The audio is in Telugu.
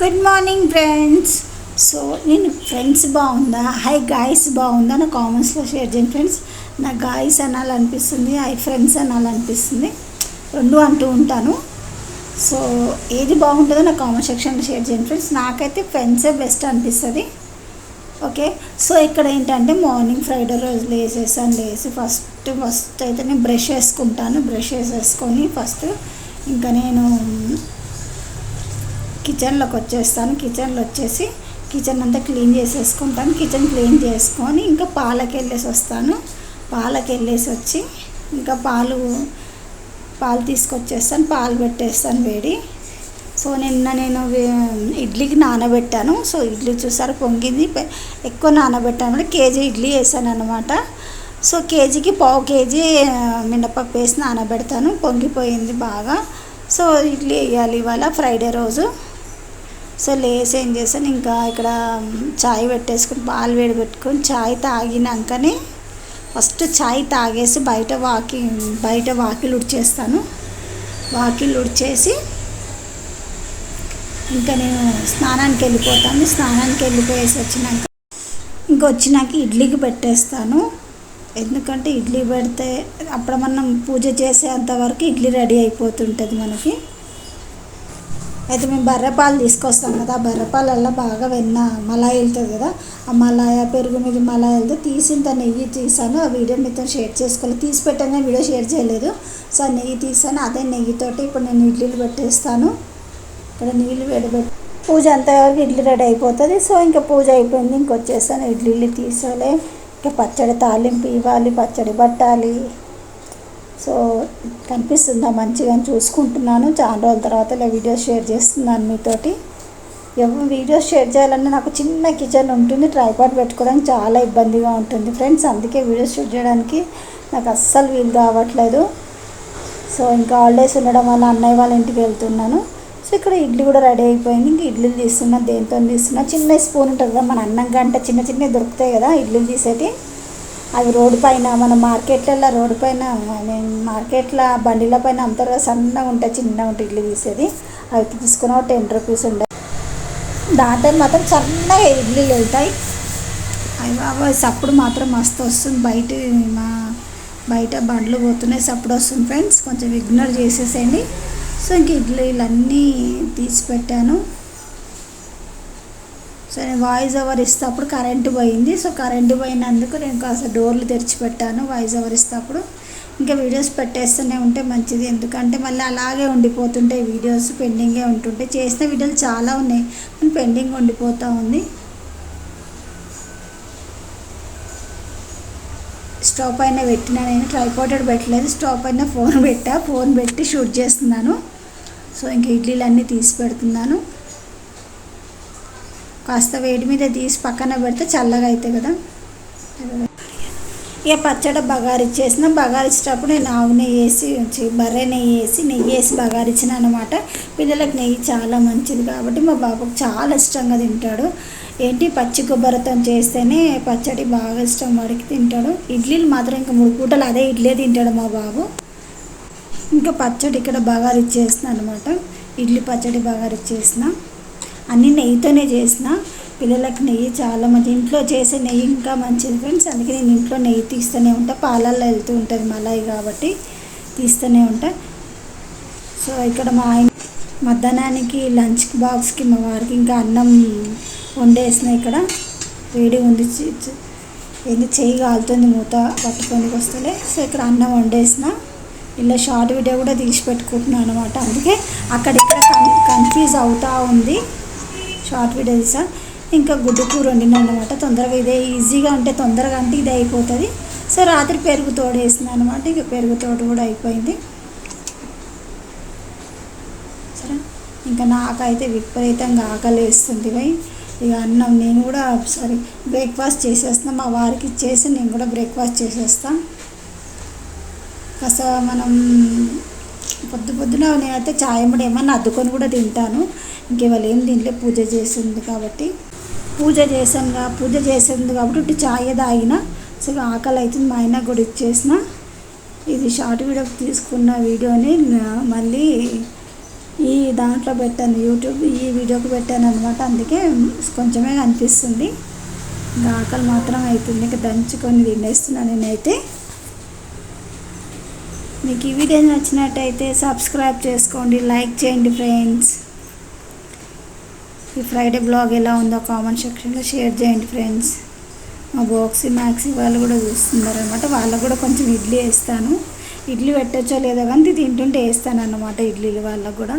గుడ్ మార్నింగ్ ఫ్రెండ్స్ సో నేను ఫ్రెండ్స్ బాగుందా? హై గాయస్ బాగుందా? నా కామెంట్స్లో షేర్ చేయండి ఫ్రెండ్స్ నా గాయస్ అనాలనిపిస్తుంది హై ఫ్రెండ్స్ అనాలనిపిస్తుంది. రెండు అంటూ ఉంటాను. సో ఏది బాగుంటుందో నా కామెంట్ సెక్షన్లో షేర్ చేయండి ఫ్రెండ్స్ నాకైతే ఫ్రెండ్సే బెస్ట్ అనిపిస్తుంది. ఓకే సో ఇక్కడ ఏంటంటే మార్నింగ్ ఫ్రైడే రోజు లేసేసాను లేసి ఫస్ట్ ఫస్ట్ అయితే నేను బ్రష్ వేసుకుంటాను. బ్రష్ వేసేసుకొని ఫస్ట్ ఇంకా నేను కిచెన్లోకి వచ్చేస్తాను. కిచెన్లో వచ్చేసి కిచెన్ అంతా క్లీన్ చేసేసుకుంటాను. కిచెన్ క్లీన్ చేసుకొని ఇంకా పాలకి వెళ్ళేసి వస్తాను. పాలకి వెళ్ళేసి వచ్చి ఇంకా పాలు పాలు తీసుకొచ్చేస్తాను. పాలు పెట్టేస్తాను వేడి. సో నిన్న నేను వే- ఇడ్లీకి నానబెట్టాను. సో ఇడ్లీ చూసారు పొంగింది. ఎక్కువ నానబెట్టాను. అంటే కేజీ ఇడ్లీ వేసాను అనమాట సో కేజీకి పావు కేజీ మినపప్పు వేసి నానబెడతాను. పొంగిపోయింది బాగా. సో ఇడ్లీ వేయాలి ఇవాళ ఫ్రైడే రోజు. సో లేసి ఏం చేశాను ఇంకా ఇక్కడ చాయ్ పెట్టేసుకుని పాలు వేడి పెట్టుకొని చాయ్ తాగినాకనే ఫస్ట్ చాయ్ తాగేసి బయట వాకి బయట వాకిలు ఉడిచేస్తాను. వాకిలు ఉడిచేసి ఇంకా నేను స్నానానికి వెళ్ళిపోతాను. స్నానానికి వెళ్ళిపోయేసి వచ్చినాక ఇంకా వచ్చినాక ఇడ్లీకి పెట్టేస్తాను. ఎందుకంటే ఇడ్లీ పెడితే అప్పుడు మనం పూజ చేసేంత వరకు ఇడ్లీ రెడీ అయిపోతుంటుంది మనకి. అయితే మేము బర్రెపాలు తీసుకొస్తాం కదా ఆ బర్రెపాలల్లో బాగా వెన్న మలాయి వెళ్తుంది కదా ఆ మలాయ పెరుగు మీద మలాయి వెళ్తే తీసింత నెయ్యి తీసాను ఆ వీడియో మీతో షేర్ చేసుకోలేదు తీసి పెట్టగానే వీడియో షేర్ చేయలేదు. సో ఆ నెయ్యి తీసాను అదే నెయ్యితోటి ఇప్పుడు నేను ఇడ్లీలు పెట్టేస్తాను. ఇక్కడ నీళ్ళు వేడిపెట్టి పూజ అంతవరకు ఇడ్లీ రెడీ అయిపోతుంది. సో ఇంకా పూజ అయిపోయింది ఇంకొచ్చేసాను ఇడ్లీలు తీసాలి ఇంకా పచ్చడి తాలింపు ఇవ్వాలి పచ్చడి పట్టాలి. కనిపిస్తుందా? మంచిగా అని చూసుకుంటున్నాను. చాలా రోజుల తర్వాత ఇలా వీడియోస్ షేర్ చేస్తున్నాను మీతోటి. ఎవరు వీడియోస్ షేర్ చేయాలన్నా నాకు చిన్న కిచెన్ ఉంటుంది. ట్రైపాడ్ పెట్టుకోవడానికి చాలా ఇబ్బందిగా ఉంటుంది ఫ్రెండ్స్. అందుకే వీడియోస్ షూట్ చేయడానికి నాకు అస్సలు వీలు కావట్లేదు సో ఇంకా హాలిడేస్ ఉండడం వల్ల అన్నయ్య వాళ్ళ ఇంటికి వెళ్తున్నాను. సో ఇక్కడ ఇడ్లీ కూడా రెడీ అయిపోయింది. ఇంక ఇడ్లీలు తీస్తున్నా దేంతో తీస్తున్నా. చిన్న స్పూన్ ఉంటుంది కదా మన అన్నం గంట చిన్న చిన్నవి దొరుకుతాయి కదా ఇడ్లీలు తీసేటి. అవి రోడ్డు పైన మన మార్కెట్లలో రోడ్డు పైన మార్కెట్ల బండిల పైన అమ్ముతారు సన్నగా ఉంటాయి చిన్నగా ఉంటాయి ఇడ్లీ తీసేది. అవి తీసుకున్న టెన్ రూపీస్ ఉండే. దాంట్లో మాత్రం సన్నగా ఇడ్లీలు వెళ్తాయి. అవి బాబా సప్పుడు మాత్రం మస్తు వస్తుంది. బయట మా బయట బండ్లు పోతున్నాయి సప్పుడు వస్తుంది ఫ్రెండ్స్. కొంచెం ఇగ్నోర్ చేసేసేయండి. సో ఇంక ఇడ్లీలన్నీ తీసి పెట్టాను సో నేను వాయిస్ ఓవర్ ఇస్తేప్పుడు కరెంటు పోయింది. సో కరెంటు పోయినందుకు నేను కాస్త డోర్లు తెరిచిపెట్టాను. వాయిస్ ఓవర్ ఇస్తేప్పుడు ఇంకా వీడియోస్ పెట్టేస్తూనే ఉంటే మంచిది. ఎందుకంటే మళ్ళీ అలాగే ఉండిపోతుంటాయి వీడియోస్ పెండింగే ఉంటుంటాయి చేసిన వీడియోలు చాలా ఉన్నాయి. కానీ పెండింగ్ ఉండిపోతూ ఉంది. స్టవ్ పైన పెట్టిన నేను. ట్రైపోటెడ్ పెట్టలేదు. స్టవ్ పైన ఫోన్ పెట్టా. ఫోన్ పెట్టి షూట్ చేస్తున్నాను. సో ఇంక ఇడ్లీలు అన్నీ తీసి పెడుతున్నాను. కాస్త వేడి మీద తీసి పక్కన పెడితే చల్లగా అవుతాయి కదా. ఇక పచ్చడి బగారిచ్చేసిన బగారిచ్చేటప్పుడు నేను ఆవు నెయ్యి వేసి బర్రె నెయ్యి వేసి నెయ్యి వేసి బగారిచ్చిన అనమాట పిల్లలకు నెయ్యి చాలా మంచిది కాబట్టి మా బాబుకు చాలా ఇష్టంగా తింటాడు. ఏంటి? పచ్చి కొబ్బరితో చేస్తేనే పచ్చడి బాగా ఇష్టం వాడికి తింటాడు. ఇడ్లీలు మాత్రం ఇంకా మూడు పూటలు అదే ఇడ్లీ తింటాడు మా బాబు. ఇంకా పచ్చడి ఇక్కడ బాగా ఇచ్చేసిన అనమాట ఇడ్లీ పచ్చడి బగారిచ్చేసిన అన్నీ నెయ్యితోనే చేసిన పిల్లలకి నెయ్యి చాలా మంచి ఇంట్లో చేసే నెయ్యి ఇంకా మంచిది ఫ్రెండ్స్ అందుకే నేను ఇంట్లో నెయ్యి తీస్తూనే ఉంటా. పాలల్లో వెళ్తూ ఉంటుంది మలాయి కాబట్టి తీస్తూనే ఉంటా. సో ఇక్కడ మా ఆయన మధ్యాహ్నానికి లంచ్ బాక్స్కి మా వారికి ఇంకా అన్నం వండేసిన ఇక్కడ. వేడి ఉంది. ఏంది చేయి కాలుతుంది మూత పట్టుకొని వస్తలే. సో ఇక్కడ అన్నం వండేసిన. ఇలా షార్ట్ వీడియో కూడా తీసి పెట్టుకుంటున్నాను అనమాట అందుకే అక్కడిక్కడ కన్ కన్ఫ్యూజ్ అవుతూ ఉంది. షార్ట్ వీడియో తీసా ఇంకా గుడ్డు కూర వండినా అనమాట తొందరగా ఇదే ఈజీగా అంటే తొందరగా అంటే ఇదే అయిపోతుంది. సో రాత్రి పెరుగు తోడేసిన అనమాట ఇక పెరుగు తోడు కూడా అయిపోయింది. సరే? ఇంకా నాకైతే విపరీతంగా ఆకలి వేస్తుంది భయ్. ఇక అన్నం నేను కూడా సారీ బ్రేక్ఫాస్ట్ చేసేస్తాను మా వారికి ఇచ్చేసి నేను కూడా బ్రేక్ఫాస్ట్ చేసేస్తాను కాస్త మనం పొద్దు పొద్దున నేనైతే చాయ్ ఏమన్నా అద్దుకొని కూడా తింటాను. ఇంకేవాళ్ళు ఏం దీంట్లో పూజ చేసింది కాబట్టి. పూజ చేసాను పూజ చేసింది కాబట్టి ఇటు చాయ్ తాగిన. సో ఆకలి అవుతుంది మా ఆయన కూడా ఇచ్చేసిన. ఇది షార్ట్ వీడియో తీసుకున్న వీడియోని మళ్ళీ ఈ దాంట్లో పెట్టాను యూట్యూబ్ ఈ వీడియోకి పెట్టాను అనమాట అందుకే కొంచెమే కనిపిస్తుంది ఇంకా ఆకలి మాత్రం అవుతుంది ఇంకా దంచుకొని తినేస్తున్నాను నేనైతే. మీకు ఈ వీడియో నచ్చినట్టయితే సబ్స్క్రైబ్ చేసుకోండి లైక్ చేయండి ఫ్రెండ్స్. ఈ ఫ్రైడే బ్లాగ్ ఎలా ఉందో కామెంట్ సెక్షన్లో షేర్ చేయండి ఫ్రెండ్స్ మా బోక్సి మ్యాక్సీ వాళ్ళు కూడా చూస్తున్నారు అనమాట వాళ్ళకు కూడా కొంచెం ఇడ్లీ వేస్తాను. ఇడ్లీ పెట్టచ్చో లేదో కానీ తింటుంటే వేస్తాను అన్నమాట ఇడ్లీలు వాళ్ళకు కూడా.